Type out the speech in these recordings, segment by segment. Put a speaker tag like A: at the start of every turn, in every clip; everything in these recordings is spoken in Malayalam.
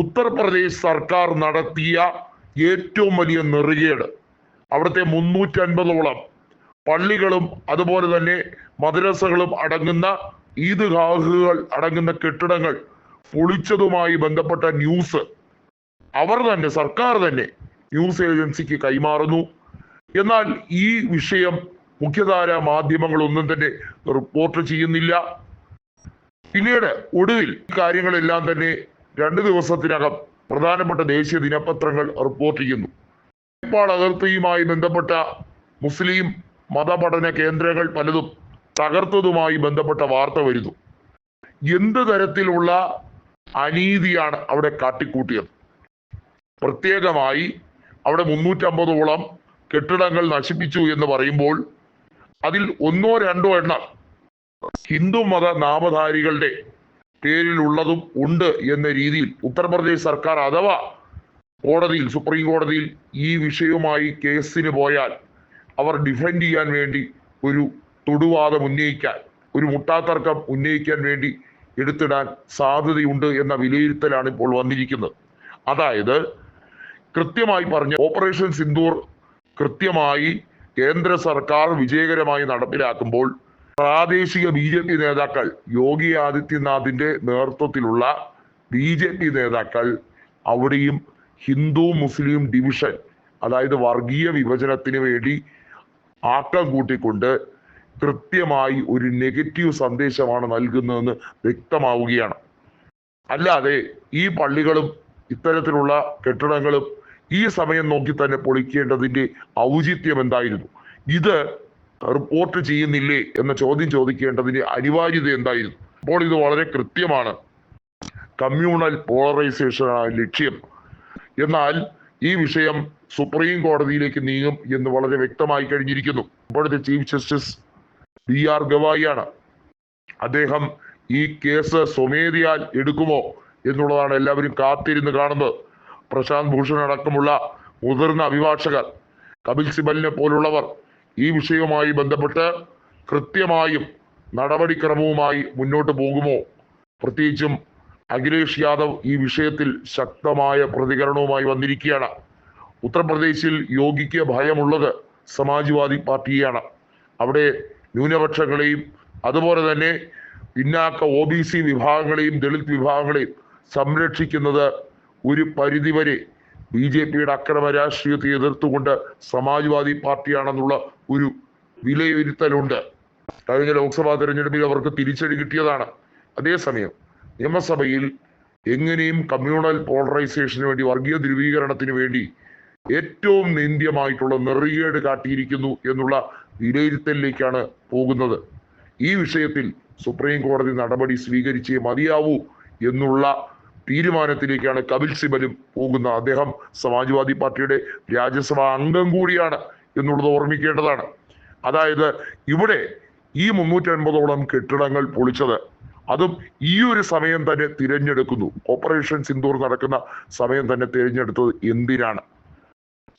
A: ഉത്തർപ്രദേശ് സർക്കാർ നടത്തിയ ഏറ്റവും വലിയ നെറുകേട്. അവിടുത്തെ മുന്നൂറ്റൻപതോളം പള്ളികളും അതുപോലെ തന്നെ മദ്രസകളും അടങ്ങുന്ന ഈദ്ഗാഹുകൾ അടങ്ങുന്ന കെട്ടിടങ്ങൾ പൊളിച്ചതുമായി ബന്ധപ്പെട്ട ന്യൂസ് അവർ തന്നെ സർക്കാർ തന്നെ ന്യൂസ് ഏജൻസിക്ക് കൈമാറുന്നു. എന്നാൽ ഈ വിഷയം മുഖ്യധാര മാധ്യമങ്ങളൊന്നും തന്നെ റിപ്പോർട്ട് ചെയ്യുന്നില്ല. പിന്നീട് ഒടുവിൽ കാര്യങ്ങളെല്ലാം തന്നെ രണ്ട് ദിവസത്തിനകം പ്രധാനപ്പെട്ട ദേശീയ ദിനപത്രങ്ങൾ റിപ്പോർട്ട് ചെയ്യുന്നു. നേപ്പാൾ അതിർത്തിയുമായി ബന്ധപ്പെട്ട മുസ്ലിം മതപഠന കേന്ദ്രങ്ങൾ പലതും തകർത്തതുമായി ബന്ധപ്പെട്ട വാർത്ത വരുന്നു. എന്ത് തരത്തിലുള്ള അനീതിയാണ് അവിടെ കാട്ടിക്കൂട്ടിയത്? പ്രത്യേകമായി അവിടെ മുന്നൂറ്റമ്പതോളം കെട്ടിടങ്ങൾ നശിപ്പിച്ചു എന്ന് പറയുമ്പോൾ അതിൽ ഒന്നോ രണ്ടോ എണ്ണം ഹിന്ദു മത നാമധാരികളുടെ പേരിലുള്ളതും ഉണ്ട് എന്ന രീതിയിൽ ഉത്തർപ്രദേശ് സർക്കാർ അഥവാ കോടതിയിൽ സുപ്രീം കോടതിയിൽ ഈ വിഷയവുമായി കേസിന് പോയാൽ അവർ ഡിഫെൻഡ് ചെയ്യാൻ വേണ്ടി ഒരു തൊടുവാദം ഉന്നയിക്കാൻ ഒരു മുട്ടാത്തർക്കം ഉന്നയിക്കാൻ വേണ്ടി എടുത്തിടാൻ സാധ്യതയുണ്ട് എന്ന വിലയിരുത്തലാണ് ഇപ്പോൾ വന്നിരിക്കുന്നത്. അതായത് കൃത്യമായി പറഞ്ഞ ഓപ്പറേഷൻ സിന്ദൂർ കൃത്യമായി കേന്ദ്ര സർക്കാർ വിജയകരമായി നടപ്പിലാക്കുമ്പോൾ പ്രാദേശിക ബി ജെ പി നേതാക്കൾ യോഗി ആദിത്യനാഥിന്റെ നേതൃത്വത്തിലുള്ള ബി ജെ പി നേതാക്കൾ അവിടെയും ഹിന്ദു മുസ്ലിം ഡിവിഷൻ അതായത് വർഗീയ വിഭജനത്തിന് വേണ്ടി ആക്കം കൂട്ടിക്കൊണ്ട് കൃത്യമായി ഒരു നെഗറ്റീവ് സന്ദേശമാണ് നൽകുന്നതെന്ന് വ്യക്തമാവുകയാണ്. അല്ലാതെ ഈ പള്ളികളും ഇത്തരത്തിലുള്ള കെട്ടിടങ്ങളും ഈ സമയം നോക്കി തന്നെ പൊളിക്കേണ്ടതിന്റെ ഔചിത്യം എന്തായിരുന്നു? ഇത് റിപ്പോർട്ട് ചെയ്യുന്നില്ലേ എന്ന ചോദ്യം ചോദിക്കേണ്ടതിന്റെ അനിവാര്യത എന്തായിരുന്നു? അപ്പോൾ ഇത് വളരെ കൃത്യമാണ്. കമ്മ്യൂണൽ പോളറൈസേഷൻ ആണ് ലക്ഷ്യം. എന്നാൽ ഈ വിഷയം സുപ്രീം കോടതിയിലേക്ക് നീങ്ങും എന്ന് വളരെ വ്യക്തമായി കഴിഞ്ഞിരിക്കുന്നു. ഇപ്പോഴത്തെ ചീഫ് ജസ്റ്റിസ് ബി ആർ ഗവായിയാണ്. അദ്ദേഹം ഈ കേസ് സ്വമേധയാൽ എടുക്കുമോ എന്നുള്ളതാണ് എല്ലാവരും കാത്തിരുന്ന് കാണുന്നത്. പ്രശാന്ത് ഭൂഷൺ അടക്കമുള്ള മുതിർന്ന അഭിഭാഷകർ കപിൽ സിബലിനെ പോലുള്ളവർ ഈ വിഷയവുമായി ബന്ധപ്പെട്ട് കൃത്യമായും നടപടിക്രമവുമായി മുന്നോട്ട് പോകുമോ? പ്രത്യേകിച്ചും അഖിലേഷ് യാദവ് ഈ വിഷയത്തിൽ ശക്തമായ പ്രതികരണവുമായി വന്നിരിക്കുകയാണ്. ഉത്തർപ്രദേശിൽ യോഗിക്ക് ഭയമുള്ളത് സമാജ്വാദി പാർട്ടിയാണ്. അവിടെ ന്യൂനപക്ഷങ്ങളെയും അതുപോലെ തന്നെ പിന്നാക്ക ഒ ബി സി വിഭാഗങ്ങളെയും ദളിത് വിഭാഗങ്ങളെയും സംരക്ഷിക്കുന്നത് ഒരു പരിധിവരെ ബി ജെ പിയുടെ അക്രമ രാഷ്ട്രീയത്തെ എതിർത്തുകൊണ്ട് സമാജ്വാദി പാർട്ടിയാണെന്നുള്ള ഒരു വിലയിരുത്തലുണ്ട്. കഴിഞ്ഞ ലോക്സഭാ തെരഞ്ഞെടുപ്പിൽ അവർക്ക് തിരിച്ചടി കിട്ടിയതാണ്. അതേസമയം നിയമസഭയിൽ എങ്ങനെയും കമ്മ്യൂണൽ പോളറൈസേഷന് വേണ്ടി വർഗീയ ധ്രുവീകരണത്തിന് വേണ്ടി ഏറ്റവും നിന്ദ്യമായിട്ടുള്ള നെറികേട് കാട്ടിയിരിക്കുന്നു എന്നുള്ള വിലയിരുത്തലിലേക്കാണ് പോകുന്നത്. ഈ വിഷയത്തിൽ സുപ്രീം കോടതി നടപടി സ്വീകരിച്ചേ മതിയാവൂ എന്നുള്ള തീരുമാനത്തിലേക്കാണ് കപിൽ സിബലും പോകുന്ന. അദ്ദേഹം സമാജ്വാദി പാർട്ടിയുടെ രാജ്യസഭാ അംഗം കൂടിയാണ് എന്നുള്ളത് ഓർമ്മിക്കേണ്ടതാണ്. അതായത് ഇവിടെ ഈ മുന്നൂറ്റി അൻപതോളം കെട്ടിടങ്ങൾ പൊളിച്ചത് അതും ഈ ഒരു സമയം തന്നെ തിരഞ്ഞെടുക്കുന്നു. ഓപ്പറേഷൻ സിന്ദൂർ നടക്കുന്ന സമയം തന്നെ തിരഞ്ഞെടുത്തത് എന്തിനാണ്?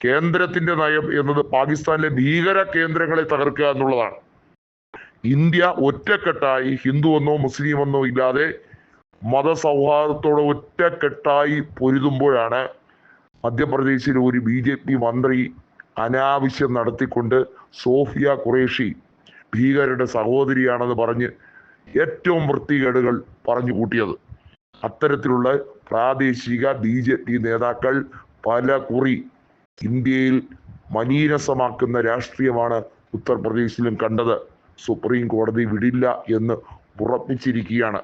A: കേന്ദ്രത്തിന്റെ നയം എന്നത് പാകിസ്ഥാനിലെ ഭീകര കേന്ദ്രങ്ങളെ തകർക്കുക എന്നുള്ളതാണ്. ഇന്ത്യ ഒറ്റക്കെട്ടായി ഹിന്ദു എന്നോ മുസ്ലിം എന്നോ ഇല്ലാതെ മതസൗഹാർദ്ദത്തോടെ ഒറ്റക്കെട്ടായി പൊരുതുമ്പോഴാണ് മധ്യപ്രദേശിലെ ഒരു ബി ജെ പി മന്ത്രി അനാവശ്യം നടത്തിക്കൊണ്ട് സോഫിയ ഖുറേഷി ഭീകരരുടെ സഹോദരിയാണെന്ന് പറഞ്ഞ് ഏറ്റവും വൃത്തികേടുകൾ പറഞ്ഞു കൂട്ടിയത്. അത്തരത്തിലുള്ള പ്രാദേശിക ബി ജെ പി നേതാക്കൾ പല കുറി ഇന്ത്യയിൽ മനീരസമാക്കുന്ന രാഷ്ട്രീയമാണ് ഉത്തർപ്രദേശിലും കണ്ടത്. സുപ്രീം കോടതി വിടില്ല എന്ന് ഉറപ്പിച്ചിരിക്കുകയാണ്.